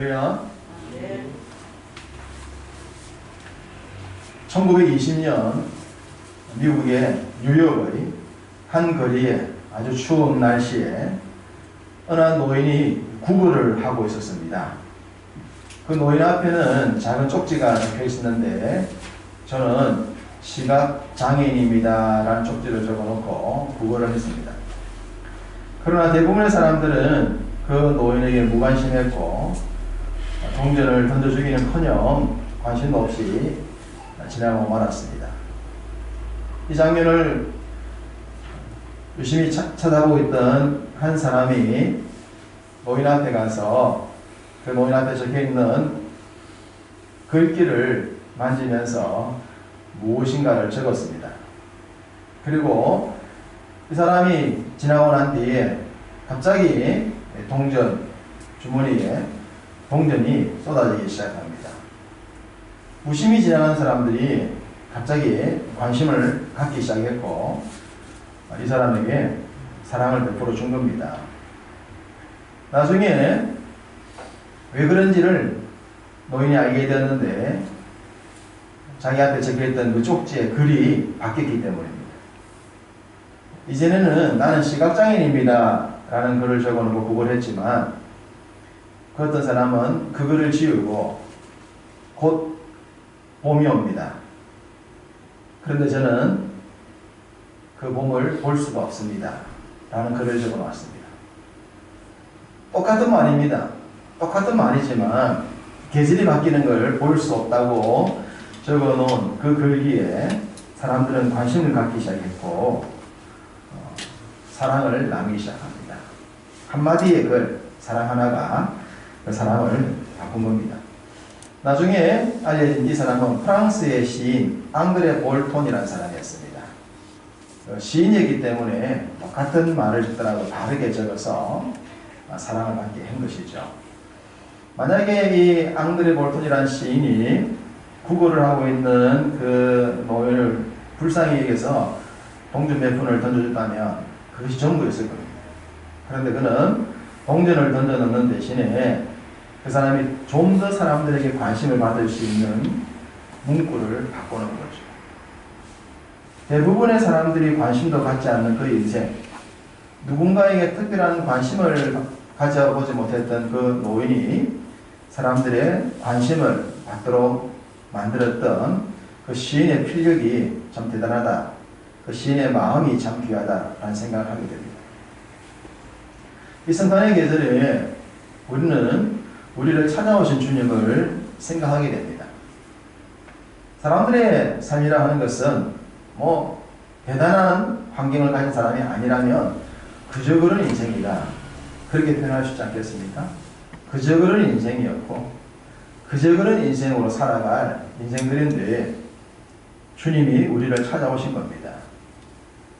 그래요? 1920년 미국의 뉴욕의 한 거리에 아주 추운 날씨에 어느 한 노인이 구걸을 하고 있었습니다. 그 노인 앞에는 작은 쪽지가 적혀 있었는데 저는 시각 장애인입니다 라는 쪽지를 적어놓고 구걸을 했습니다. 그러나 대부분의 사람들은 그 노인에게 무관심했고 동전을 던져주기는커녕 관심도 없이 지나고 말았습니다. 이 장면을 유심히 차, 쳐다보고 있던 한 사람이 노인 앞에 가서 그 노인 앞에 적혀 있는 글귀를 만지면서 무엇인가를 적었습니다. 그리고 이 사람이 지나고 난 뒤에 갑자기 동전 주머니에 동전이 쏟아지기 시작합니다. 무심히 지나가는 사람들이 갑자기 관심을 갖기 시작했고 이 사람에게 사랑을 베풀어 준 겁니다. 나중에 왜 그런지를 노인이 알게 되었는데 자기 앞에 적혀있던 그 쪽지에 글이 바뀌었기 때문입니다. 이전에는 나는 시각장애인입니다 라는 글을 적어놓고 그걸 했지만 그 어떤 사람은 그 글을 지우고 곧 봄이 옵니다. 그런데 저는 그 봄을 볼 수가 없습니다. 라는 글을 적어 놨습니다. 똑같은 말입니다. 똑같은 말이지만 계절이 바뀌는 걸 볼 수 없다고 적어 놓은 그 글귀에 사람들은 관심을 갖기 시작했고 어, 사랑을 나누기 시작합니다. 한마디의 글, 사랑 하나가 그 사람을 바꾼 겁니다. 나중에 알려진 이 사람은 프랑스의 시인 앙드레 볼톤이라는 사람이었습니다. 어, 시인이기 때문에 같은 말을 듣더라도 다르게 적어서 사랑을 받게 한 것이죠. 만약에 이 앙드레 볼톤이라는 시인이 구걸을 하고 있는 그 노인을 불쌍히 여겨서 동전 몇 푼을 던져줬다면 그것이 전부였을 겁니다. 그런데 그는 동전을 던져 넣는 대신에 그 사람이 좀 더 사람들에게 관심을 받을 수 있는 문구를 바꾸는 거죠. 대부분의 사람들이 관심도 갖지 않는 그 인생, 누군가에게 특별한 관심을 가져보지 못했던 그 노인이 사람들의 관심을 받도록 만들었던 그 시인의 필력이 참 대단하다. 그 시인의 마음이 참 귀하다라는 생각을 하게 됩니다. 이 성탄의 계절에 우리는 우리를 찾아오신 주님을 생각하게 됩니다. 사람들의 삶이라 하는 것은 뭐 대단한 환경을 가진 사람이 아니라면 그저 그런 인생이다. 그렇게 표현할 수 있지 않겠습니까? 그저 그런 인생이었고 그저 그런 인생으로 살아갈 인생들인데 주님이 우리를 찾아오신 겁니다.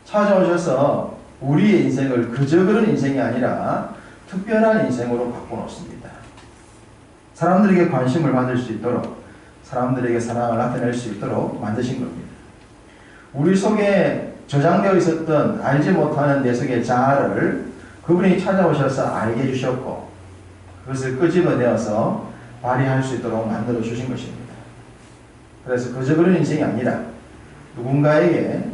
찾아오셔서 우리의 인생을 그저 그런 인생이 아니라 특별한 인생으로 바꿔놓습니다. 사람들에게 관심을 받을 수 있도록 사람들에게 사랑을 나타낼 수 있도록 만드신 겁니다. 우리 속에 저장되어 있었던 알지 못하는 내 속의 자아를 그분이 찾아오셔서 알게 해주셨고 그것을 끄집어내어서 발휘할 수 있도록 만들어 주신 것입니다. 그래서 그저 그런 인생이 아니라 누군가에게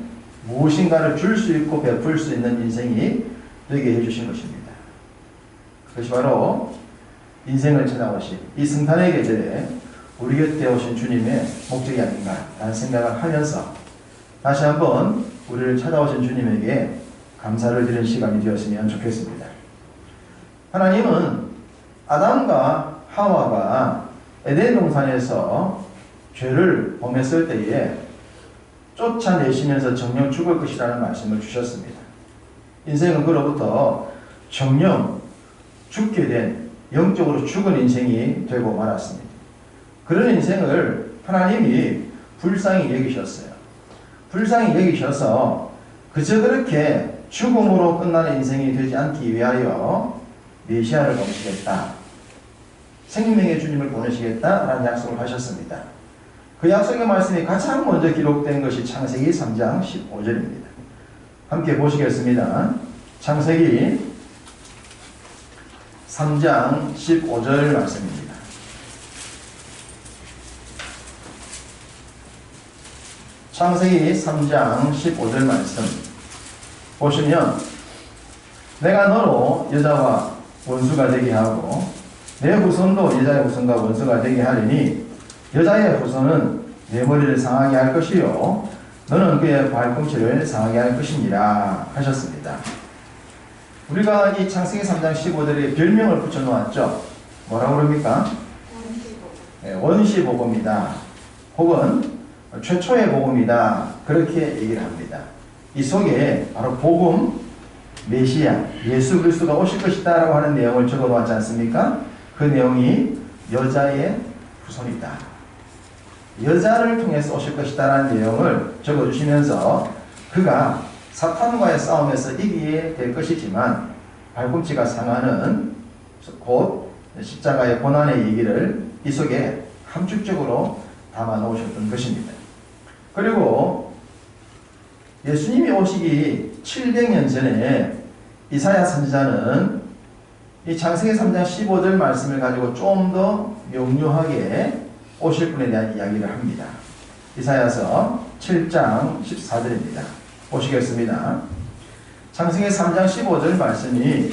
무엇인가를 줄 수 있고 베풀 수 있는 인생이 되게 해주신 것입니다. 그것이 바로 인생을 찾아오신 이 성탄의 계절에 우리 곁에 오신 주님의 목적이 아닌가라는 생각을 하면서 다시 한번 우리를 찾아오신 주님에게 감사를 드리는 시간이 되었으면 좋겠습니다. 하나님은 아담과 하와가 에덴 동산에서 죄를 범했을 때에 쫓아내시면서 정령 죽을 것이라는 말씀을 주셨습니다. 인생은 그로부터 정령 죽게 된 영적으로 죽은 인생이 되고 말았습니다. 그런 인생을 하나님이 불쌍히 여기셨어요. 불쌍히 여기셔서 그저 그렇게 죽음으로 끝나는 인생이 되지 않기 위하여 메시아를 보시겠다. 생명의 주님을 보내시겠다라는 약속을 하셨습니다. 그 약속의 말씀이 가장 먼저 기록된 것이 창세기 3장 15절입니다. 함께 보시겠습니다. 창세기 3장 15절 말씀입니다. 창세기 3장 15절 말씀 보시면 내가 너로 여자와 원수가 되게 하고 내 후손도 여자의 후손과 원수가 되게 하리니 여자의 후손은 내 머리를 상하게 할 것이요 너는 그의 발꿈치를 상하게 할 것이니라 하셨습니다. 우리가 이 창세기 3장 15절에 별명을 붙여놓았죠. 뭐라고 그럽니까? 네, 원시복음이다. 혹은 최초의 복음이다. 그렇게 얘기를 합니다. 이 속에 바로 복음, 메시아, 예수 그리스도가 오실 것이다 라고 하는 내용을 적어 놓았지 않습니까? 그 내용이 여자의 후손이다. 여자를 통해서 오실 것이다 라는 내용을 적어 주시면서 그가 사탄과의 싸움에서 이기게 될 것이지만 발꿈치가 상하는 곧 십자가의 고난의 얘기를 이 속에 함축적으로 담아 놓으셨던 것입니다. 그리고 예수님이 오시기 700년 전에 이사야 선지자는 이 창세기 3장 15절 말씀을 가지고 좀 더 명료하게 오실 분에 대한 이야기를 합니다. 이사야서 7장 14절입니다. 보시겠습니다. 창세기 3장 15절 말씀이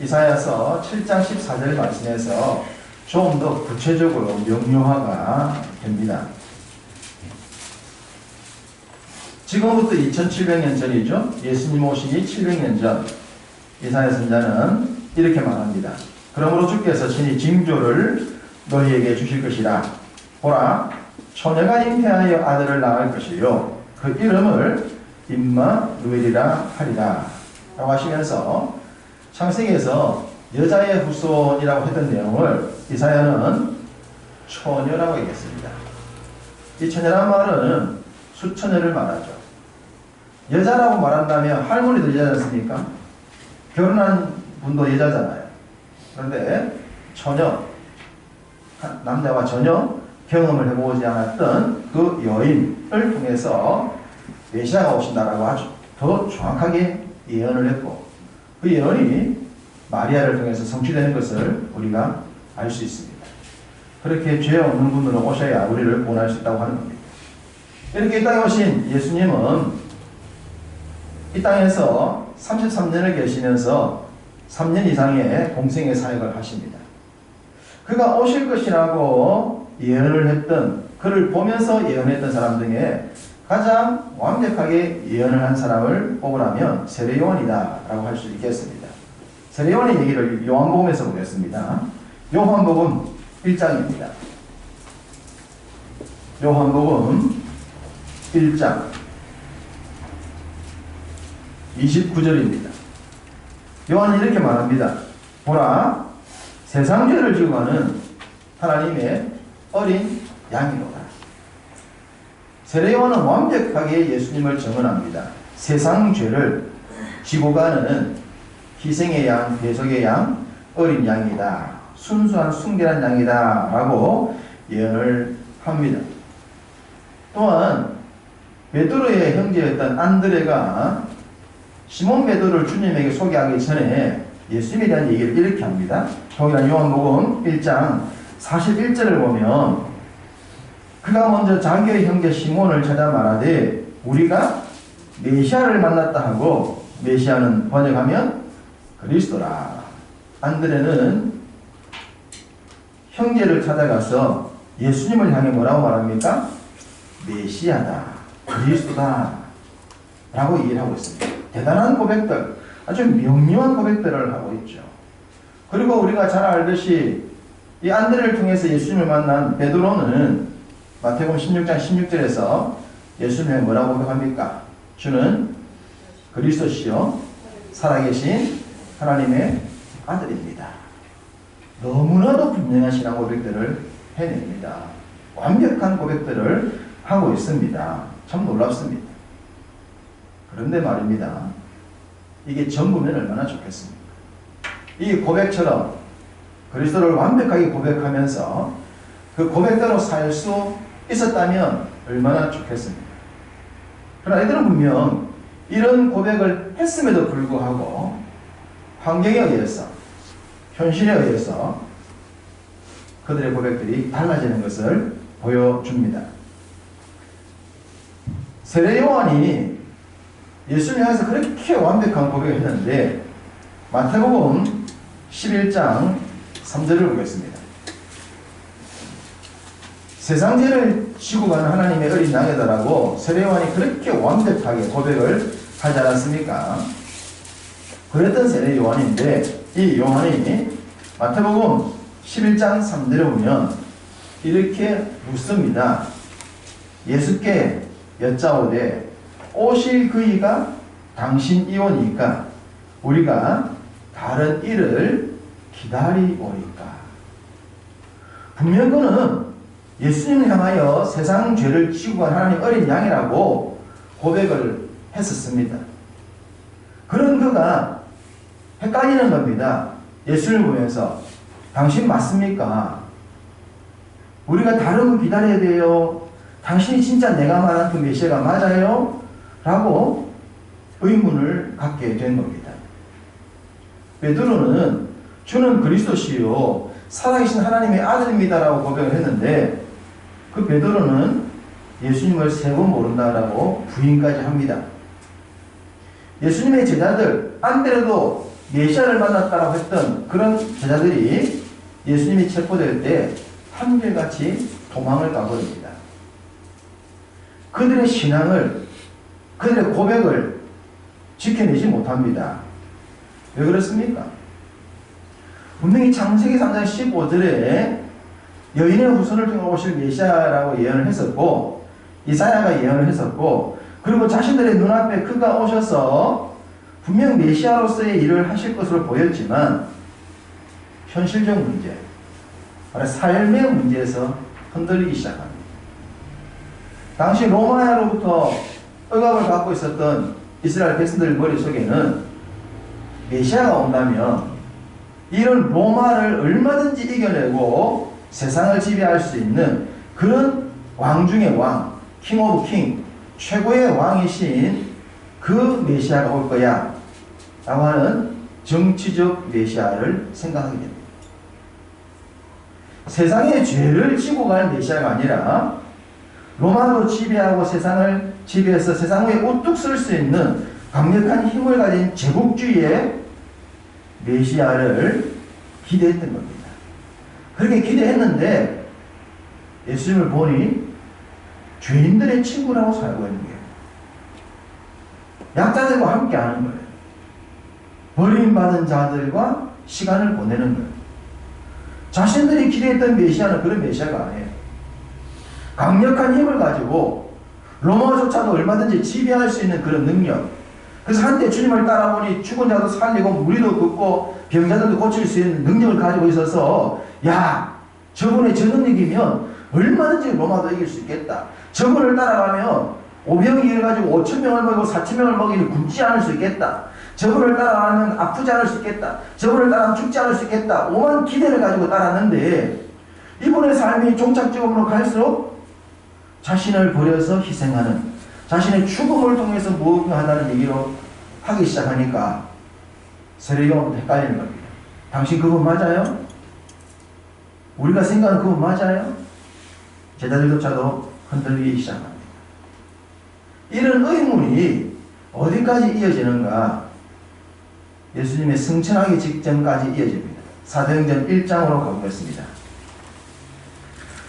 이사야서 7장 14절 말씀에서 좀더 구체적으로 명료화가 됩니다. 지금부터 2700년 전이죠. 예수님 오시기 700년 전 이사야 선자는 이렇게 말합니다. 그러므로 주께서 친히 징조를 너희에게 주실 것이라. 보라, 처녀가 잉태하여 아들을 낳을 것이요. 그 이름을 임마 누엘이라 하리라. 라고 하시면서 창세기에서 여자의 후손이라고 했던 내용을 이사야는 처녀라고 얘기했습니다. 이 처녀란 말은 수처녀를 말하죠. 여자라고 말한다면 할머니도 여자지 않습니까? 결혼한 분도 여자잖아요. 그런데 전혀 남자와 전혀 경험을 해보지 않았던 그 여인을 통해서 메시아가 오신다라고 아주 더 정확하게 예언을 했고 그 예언이 마리아를 통해서 성취되는 것을 우리가 알 수 있습니다. 그렇게 죄 없는 분으로 오셔야 우리를 구원할 수 있다고 하는 겁니다. 이렇게 이 땅에 오신 예수님은 이 땅에서 33년을 계시면서 3년 이상의 공생의 사역을 하십니다. 그가 오실 것이라고 예언을 했던 그를 보면서 예언했던 사람 중에 가장 완벽하게 예언을 한 사람을 뽑으라면 세례 요한이다 라고 할 수 있겠습니다. 세례 요한의 얘기를 요한복음에서 보겠습니다. 요한복음 1장입니다. 요한복음 1장 29절입니다. 요한은 이렇게 말합니다. 보라, 세상 죄를 지고 가는 하나님의 어린 양이로다. 세례 요한은 완벽하게 예수님을 증언합니다. 세상 죄를 지고 가는 희생의 양, 대속의 양, 어린 양이다. 순수한 순결한 양이다. 라고 예언을 합니다. 또한 베드로의 형제였던 안드레가 시몬 베드로를 주님에게 소개하기 전에 예수님에 대한 얘기를 이렇게 합니다. 동일한 요한복음 1장 41절을 보면 그가 먼저 자기의 형제 시몬을 찾아 말하되 우리가 메시아를 만났다 하고 메시아는 번역하면 그리스도라. 안드레는 형제를 찾아가서 예수님을 향해 뭐라고 말합니까? 메시아다. 그리스도다. 라고 얘기를 하고 있습니다. 대단한 고백들, 아주 명료한 고백들을 하고 있죠. 그리고 우리가 잘 알듯이 이 안드레를 통해서 예수님을 만난 베드로는 마태복음 16장 16절에서 예수님을 뭐라고 고백합니까? 주는 그리스도시요 살아계신 하나님의 아들입니다. 너무나도 분명한 신앙 고백들을 해냅니다. 완벽한 고백들을 하고 있습니다. 참 놀랍습니다. 그런데 말입니다. 이게 전부면 얼마나 좋겠습니까? 이 고백처럼 그리스도를 완벽하게 고백하면서 그 고백대로 살 수 있었다면 얼마나 좋겠습니까? 그러나 이들은 분명 이런 고백을 했음에도 불구하고 환경에 의해서 현실에 의해서 그들의 고백들이 달라지는 것을 보여줍니다. 세례 요한이 예수님 향해서 그렇게 완벽한 고백을 했는데 마태복음 11장 3절을 보겠습니다. 세상 죄를 지고 가는 하나님의 어린 양이다라고 세례 요한이 그렇게 완벽하게 고백을 하지 않았습니까? 그랬던 세례 요한인데 이 요한이 마태복음 11장 3절에 보면 이렇게 묻습니다. 예수께 여짜오되 오실 그이가 당신 이오니까 우리가 다른 일을 기다리오리까. 분명 그는 예수님을 향하여 세상 죄를 지고 간 하나님 어린 양이라고 고백을 했었습니다. 그런 그가 헷갈리는 겁니다. 예수를 보면서 당신 맞습니까? 우리가 다른 분 기다려야 돼요. 당신이 진짜 내가 말한 그 메시아가 맞아요? 라고 의문을 갖게 된 겁니다. 베드로는 주는 그리스도시요 살아계신 하나님의 아들입니다라고 고백을 했는데 그 베드로는 예수님을 세 번 모른다라고 부인까지 합니다. 예수님의 제자들 안데레도 메시아를 만났다고 했던 그런 제자들이 예수님이 체포될 때 한결같이 도망을 가버립니다. 그들의 신앙을 그들의 고백을 지켜내지 못합니다. 왜 그렇습니까? 분명히 창세기 3장 15절에 여인의 후손을 통해 오실 메시아라고 예언을 했었고 이사야가 예언을 했었고 그리고 자신들의 눈앞에 그가 오셔서 분명 메시아로서의 일을 하실 것으로 보였지만 현실적 문제, 삶의 문제에서 흔들리기 시작합니다. 당시 로마로부터 억압을 갖고 있었던 이스라엘 백성들 머릿속에는 메시아가 온다면 이런 로마를 얼마든지 이겨내고 세상을 지배할 수 있는 그런 왕 중의 왕, 킹 오브 킹, 최고의 왕이신 그 메시아가 올 거야. 라고 하는 정치적 메시아를 생각하게 됩니다. 세상의 죄를 지고 갈 메시아가 아니라 로마로 지배하고 세상을 지배해서 세상 위에 우뚝 설 수 있는 강력한 힘을 가진 제국주의의 메시아를 기대했던 겁니다. 그렇게 기대했는데 예수님을 보니 죄인들의 친구라고 살고 있는 거예요. 약자들과 함께 하는 거예요. 버림받은 자들과 시간을 보내는 거예요. 자신들이 기대했던 메시아는 그런 메시아가 아니에요. 강력한 힘을 가지고 로마조차도 얼마든지 지배할 수 있는 그런 능력. 그래서 한때 주님을 따라보니 죽은 자도 살리고 무리도 긋고 병자들도 고칠 수 있는 능력을 가지고 있어서 야 저분의 저 능력이면 얼마든지 로마도 이길 수 있겠다. 저분을 따라가면 오병이 해가지고 5천 명을 먹이고 4천 명을 먹이니 굶지 않을 수 있겠다. 저분을 따라가면 아프지 않을 수 있겠다. 저분을 따라가면 죽지 않을 수 있겠다. 오만 기대를 가지고 따랐는데 이분의 삶이 종착지음으로 갈수록 자신을 버려서 희생하는 자신의 죽음을 통해서 무엇인가 한다는 얘기로 하기 시작하니까 세례요한부터 헷갈리는 겁니다. 당신 그분 맞아요? 우리가 생각하는 그분 맞아요? 제자들조차도 흔들리기 시작합니다. 이런 의문이 어디까지 이어지는가? 예수님의 승천하기 직전까지 이어집니다. 사도행전 1장으로 가보겠습니다.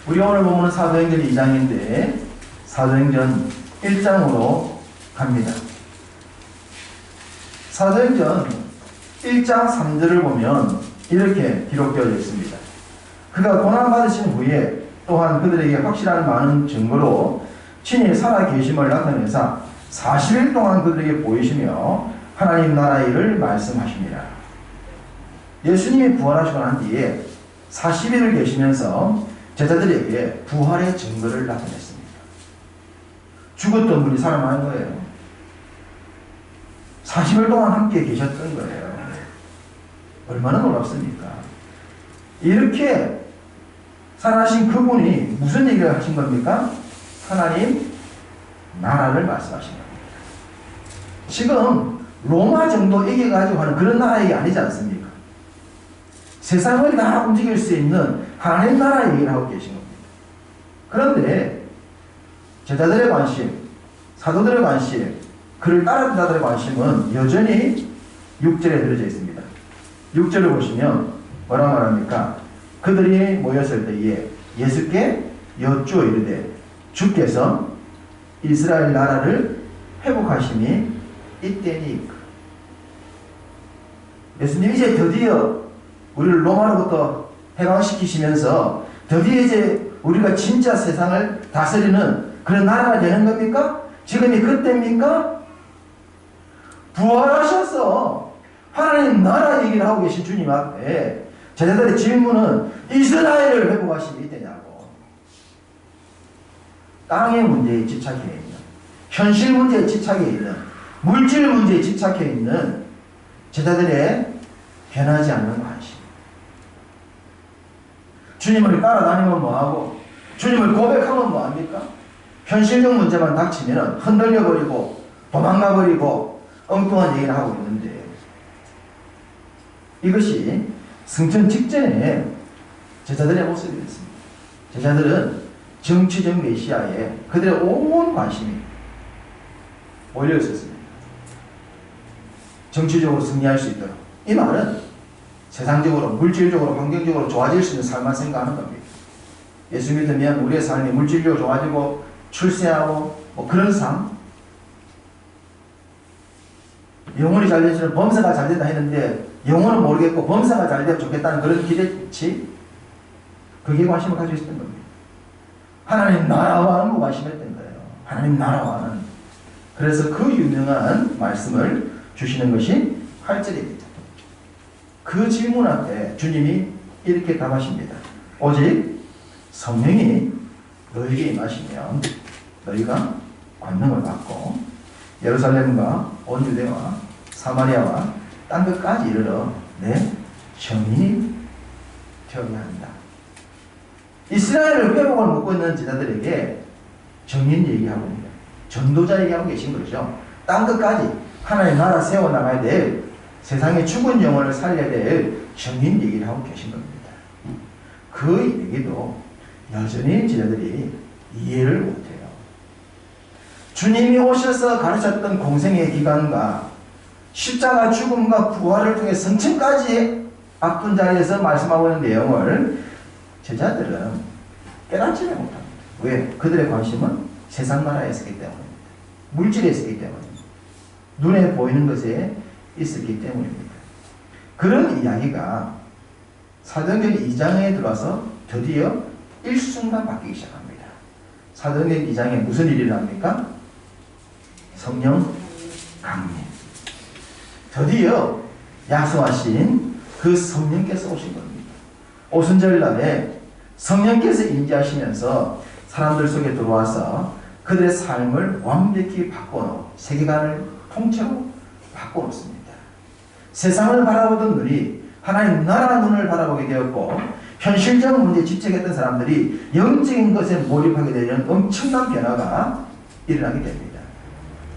우리 오늘 보면 사도행전 2장인데 사도행전 1장으로 갑니다. 사도행전 1장 3절을 보면 이렇게 기록되어 있습니다. 그가 고난받으신 후에 또한 그들에게 확실한 많은 증거로 친히 살아 계심을 나타내사 40일 동안 그들에게 보이시며 하나님 나라 일을 말씀하십니다. 예수님이 부활하시고 난 뒤에 40일을 계시면서 제자들에게 부활의 증거를 나타냈습니다. 죽었던 분이 살아나는 거예요. 40일 동안 함께 계셨던 거예요. 얼마나 놀랍습니까? 이렇게 살아신 그분이 무슨 얘기를 하신 겁니까? 하나님 나라를 말씀하신 겁니다. 지금 로마 정도 이겨가지고 하는 그런 나라 얘기 아니지 않습니까? 세상을 다 움직일 수 있는 하나님 나라 얘기를 하고 계신 겁니다. 그런데 제자들의 관심, 사도들의 관심, 그를 따르는 자들의 관심은 여전히 6절에 들어져 있습니다. 6절을 보시면 뭐라 말합니까? 그들이 모였을 때에 예수께 여쭈어 이르되 주께서 이스라엘 나라를 회복하심이 이때니 예수님 이제 드디어 우리를 로마로부터 해방시키시면서 드디어 이제 우리가 진짜 세상을 다스리는 그런 나라가 되는 겁니까? 지금이 그때입니까? 부활하셔서 하나님 나라 얘기를 하고 계신 주님 앞에 제자들의 질문은 이스라엘을 회복하심이 이때냐고. 땅의 문제에 집착해 있는, 현실 문제에 집착해 있는, 물질 문제에 집착해 있는 제자들의 변하지 않는 관심. 주님을 따라다니면 뭐하고, 주님을 고백하면 뭐합니까? 현실적 문제만 닥치면 흔들려버리고, 도망가버리고, 엉뚱한 얘기를 하고 있는데, 이것이 승천 직전에 제자들의 모습이 었습니다. 제자들은 정치적 메시아에 그들의 온 관심이 몰려 있었습니다. 정치적으로 승리할 수 있도록. 이 말은 세상적으로, 물질적으로, 환경적으로 좋아질 수 있는 삶만 생각하는 겁니다. 예수 믿으면 우리의 삶이 물질적으로 좋아지고 출세하고 뭐 그런 삶, 영혼이 잘 되시는 범사가 잘 된다 했는데 영혼은 모르겠고 범사가 잘 되면 좋겠다는 그런 기대치 그게 관심을 가지고 있었던 겁니다. 하나님 나라와는 무관심했던 거예요. 하나님 나라와는 그래서 그 유명한 말씀을 주시는 것이 8절입니다. 그 질문 앞에 주님이 이렇게 답하십니다. 오직 성령이 너에게 임하시면 너희가 권능을 받고 예루살렘과 온 유대와 사마리아와 딴 것까지 이르러 내 정인이 되어야 한다. 이스라엘을 회복을 묻고 있는 제자들에게 정인 얘기하고 있니다 전도자 얘기하고 계신 거죠. 딴 것까지 하나의 나라 세워나가야 될 세상의 죽은 영혼을 살려야 될 정인 얘기를 하고 계신 겁니다. 그 얘기도 여전히 제자들이 이해를 못해요. 주님이 오셔서 가르쳤던 공생의 기간과 십자가 죽음과 부활을 통해 성층까지 앞둔 자리에서 말씀하고 있는 내용을 제자들은 깨닫지를 못합니다. 왜? 그들의 관심은 세상 나라에 있었기 때문입니다. 물질에 있었기 때문입니다. 눈에 보이는 것에 있었기 때문입니다. 그런 이야기가 사도행전 2장에 들어와서 드디어 일순간 바뀌기 시작합니다. 사도행전 2장에 무슨 일이 일어납니까? 성령 강림. 드디어 약속하신 그 성령께서 오신 겁니다. 오순절 날에 성령께서 임재하시면서 사람들 속에 들어와서 그들의 삶을 완벽히 바꿔놓은 세계관을 통째로 바꿔놓습니다. 세상을 바라보던 눈이 하나님 나라 눈을 바라보게 되었고 현실적 문제에 집착했던 사람들이 영적인 것에 몰입하게 되는 엄청난 변화가 일어나게 됩니다.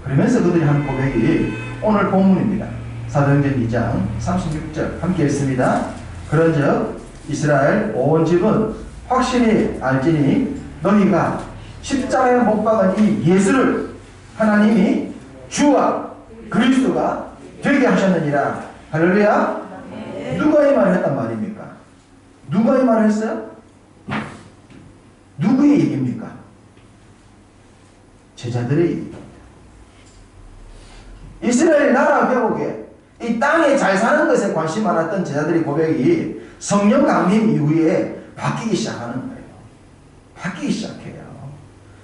그러면서 그들이 한 고백이 오늘 본문입니다. 사도행전 2장 36절 함께 읽습니다. 그런즉 이스라엘 온 집은 확실히 알지니 너희가 십자가에 못 박은 이 예수를 하나님이 주와 그리스도가 되게 하셨느니라. 할렐루야. 누가 이 말을 했단 말입니까? 누가 이 말을 했어요? 누구의 얘기입니까? 제자들의 얘기입니다. 이스라엘 나라 회복에 이 땅에 잘 사는 것에 관심 많았던 제자들의 고백이 성령 강림 이후에 바뀌기 시작하는 거예요. 바뀌기 시작해요.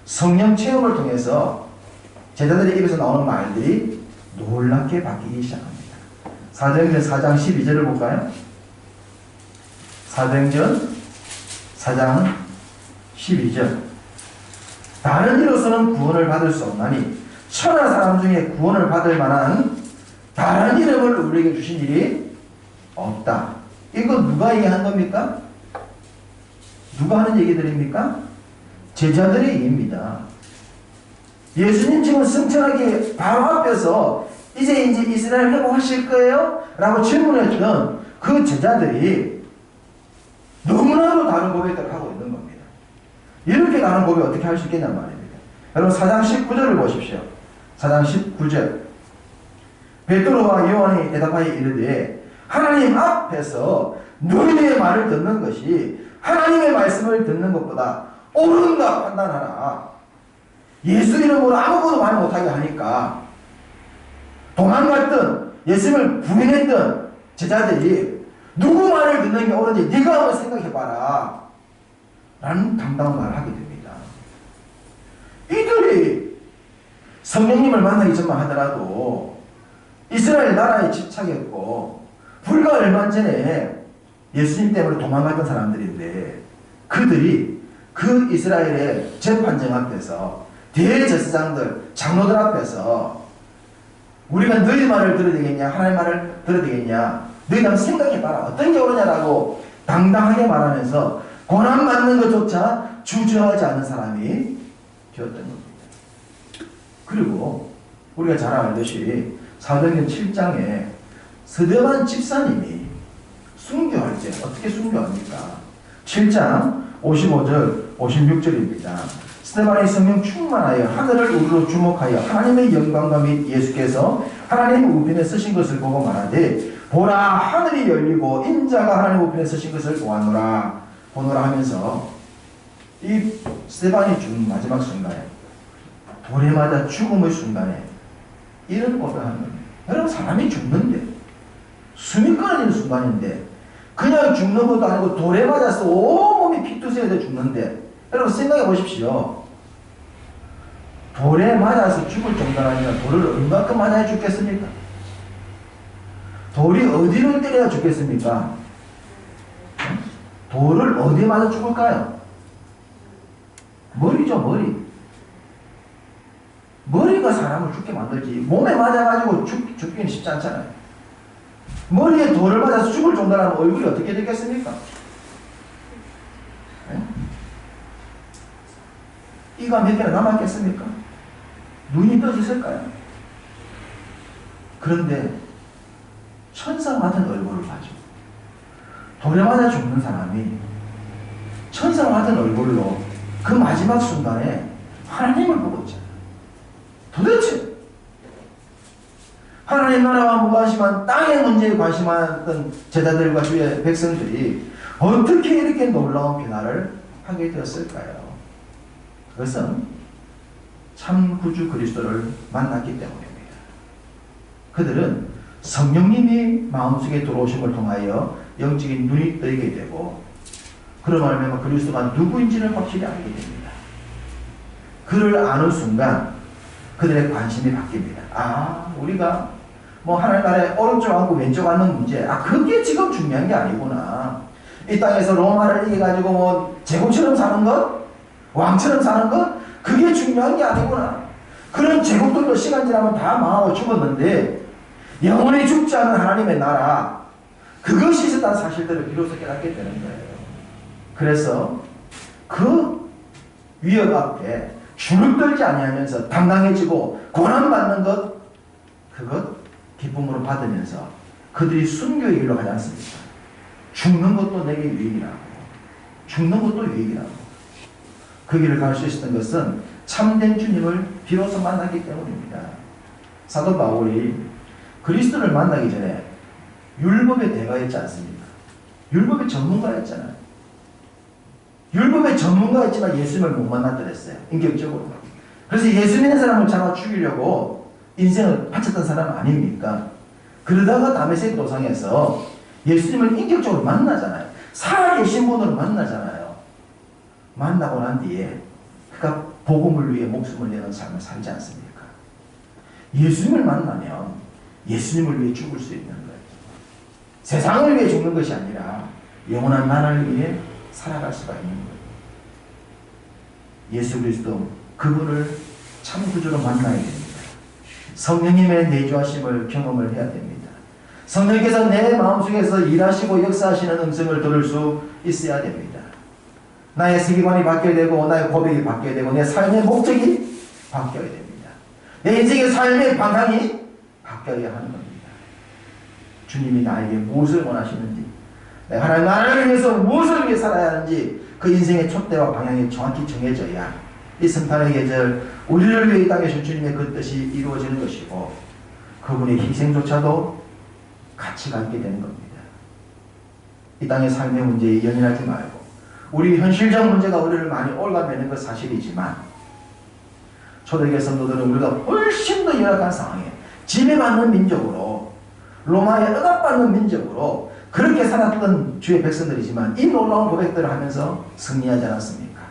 성령 체험을 통해서 제자들의 입에서 나오는 말들이 놀랍게 바뀌기 시작합니다. 사도행전 4장 12절을 볼까요? 사도행전 4장 12절 다른 이로서는 구원을 받을 수 없나니 천하 사람 중에 구원을 받을 만한 다른 이름을 우리에게 주신 일이 없다. 이거 누가 얘기한 겁니까? 누가 하는 얘기들입니까? 제자들의 얘기입니다. 예수님 지금 승천하기 바로 앞에서 이제 이제 이스라엘 회복하실 거예요? 라고 질문했던 그 제자들이 너무나도 다른 고백들을 하고 있는 겁니다. 이렇게 다른 고백 어떻게 할 수 있겠냔 말입니다. 여러분 4장 19절을 보십시오. 4장 19절. 베드로와 요한이 대답하여 이르되 하나님 앞에서 너희의 말을 듣는 것이 하나님의 말씀을 듣는 것보다 옳은가 판단하라. 예수 이름으로 아무것도 말 못하게 하니까 도망갔던 예수님을 부인했던 제자들이 누구 말을 듣는 게 옳은지 네가 한번 생각해봐라. 라는 당당한 말을 하게 됩니다. 이들이 성령님을 만나기 전만 하더라도 이스라엘 나라에 집착했고 불과 얼마 전에 예수님 때문에 도망갔던 사람들인데 그들이 그 이스라엘의 재판정 앞에서 대제사장들 장로들 앞에서 우리가 너희 말을 들어야 되겠냐 하나님 말을 들어야 되겠냐 너희 한번 생각해봐라 어떤 게 옳으냐라고 당당하게 말하면서 고난받는 것조차 주저하지 않는 사람이 되었던 겁니다. 그리고 우리가 잘 알듯이 사도행전 7장에 서대만 집사님이 순교할 때 어떻게 순교합니까? 7장 55절 56절입니다. 스테반이 성령 충만하여 하늘을 우르르 주목하여 하나님의 영광과 및 예수께서 하나님 우편에 쓰신 것을 보고 말하되 보라 하늘이 열리고 인자가 하나님 우편에 쓰신 것을 보았노라 보노라 하면서 이 스테반이 죽은 마지막 순간에 돌에 맞아 죽음의 순간에 이런 고백하는 겁니다. 여러분 사람이 죽는데 숨이 끊어지는 순간인데 그냥 죽는 것도 아니고 돌에 맞아서 온몸이 피투성이 죽는데 여러분 생각해 보십시오. 돌에 맞아서 죽을 정도라면 돌을 얼마큼 맞아야 죽겠습니까? 돌이 어디를 때려야 죽겠습니까? 돌을 어디 맞아 죽을까요? 머리죠, 머리. 머리가 사람을 죽게 만들지. 몸에 맞아가지고 죽, 죽기는 쉽지 않잖아요. 머리에 돌을 맞아서 죽을 정도라면 얼굴이 어떻게 되겠습니까? 네? 이가 몇 개나 남았겠습니까? 눈이 떠지실까요? 그런데 천사 같은 얼굴을 가지고 돌에 맞아 죽는 사람이 천사 같은 얼굴로 그 마지막 순간에 하나님을 보고 있잖아요. 도대체 하나님 나라와 무관심한 땅의 문제에 관심하던 제자들과 주의 백성들이 어떻게 이렇게 놀라운 변화를 하게 되었을까요? 그것은 참 구주 그리스도를 만났기 때문입니다. 그들은 성령님이 마음속에 들어오심을 통하여 영적인 눈이 뜨게 되고 그런 말하면 그리스도가 누구인지를 확실히 알게 됩니다. 그를 아는 순간 그들의 관심이 바뀝니다. 아, 우리가 뭐 하나님 나라에 오른쪽 앉고 왼쪽 앉는 문제, 아, 그게 지금 중요한 게 아니구나. 이 땅에서 로마를 이겨가지고 뭐 제국처럼 사는 것, 왕처럼 사는 것, 그게 중요한 게 아니구나. 그런 제국들도 시간 지나면 다 망하고 죽었는데 영원히 죽지 않은 하나님의 나라, 그것이 있었다는 사실들을 비로소 깨닫게 되는 거예요. 그래서 그 위협 앞에 주눅 들지 아니하면서 당당해지고 고난받는 것 그것 기쁨으로 받으면서 그들이 순교의 길로 가지 않습니까? 죽는 것도 내게 유익이라고 죽는 것도 유익이라고 그 길을 갈 수 있었던 것은 참된 주님을 비로소 만났기 때문입니다. 사도 바울이 그리스도를 만나기 전에 율법의 대가였지 않습니까? 율법의 전문가였잖아요. 율법의 전문가였지만 예수님을 못 만났더랬어요. 인격적으로. 그래서 예수 믿는 사람을 잡아 죽이려고 인생을 바쳤던 사람 아닙니까? 그러다가 다메섹 도상에서 예수님을 인격적으로 만나잖아요. 살아계신 분으로 만나잖아요. 만나고 난 뒤에 그가 복음을 위해 목숨을 내는 삶을 살지 않습니까? 예수님을 만나면 예수님을 위해 죽을 수 있는 거예요. 세상을 위해 죽는 것이 아니라 영원한 나라를 위해 살아갈 수가 있는 거예요. 예수 그리스도 그분을 참 구주로 만나야 됩니다. 성령님의 내주하심을 경험을 해야 됩니다. 성령께서 내 마음속에서 일하시고 역사하시는 음성을 들을 수 있어야 됩니다. 나의 세계관이 바뀌어야 되고 나의 고백이 바뀌어야 되고 내 삶의 목적이 바뀌어야 됩니다. 내 인생의 삶의 방향이 바뀌어야 하는 겁니다. 주님이 나에게 무엇을 원하시는지 하나님 나라를 위해서 무엇을 위해 살아야 하는지 그 인생의 촛대와 방향이 정확히 정해져야 이 성탄의 계절 우리를 위해 이 땅에 오신 주님의 그 뜻이 이루어지는 것이고 그분의 희생조차도 같이 갖게 되는 겁니다. 이 땅의 삶의 문제에 연연하지 말고 우리 현실적 문제가 우리를 많이 올가매는 것 사실이지만 초대교회 성도들은 우리가 훨씬 더 열악한 상황에 지배받는 민족으로 로마에 억압받는 민족으로 그렇게 살았던 주의 백성들이지만 이 놀라운 고백들을 하면서 승리하지 않았습니까?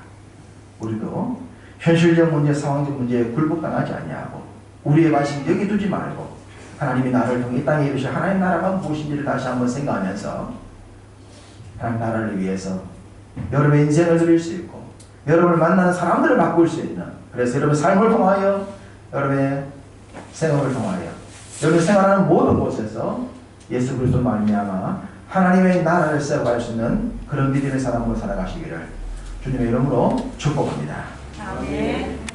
우리도 현실적 문제, 상황적 문제에 굴복당하지 아니하고 우리의 관심 여기 두지 말고 하나님이 나를 통해 이 땅에 이루신 하나님 나라가 무엇인지를 다시 한번 생각하면서 하나님 나라를 위해서 여러분의 인생을 드릴 수 있고 여러분을 만나는 사람들을 바꿀 수 있는 그래서 여러분 삶을 통하여 여러분의 생업을 통하여 여러분 생활하는 모든 곳에서 예수 그리스도 말미암아 하나님의 나라를 세워갈 수 있는 그런 믿음의 사람으로 살아가시기를 주님의 이름으로 축복합니다. 아멘.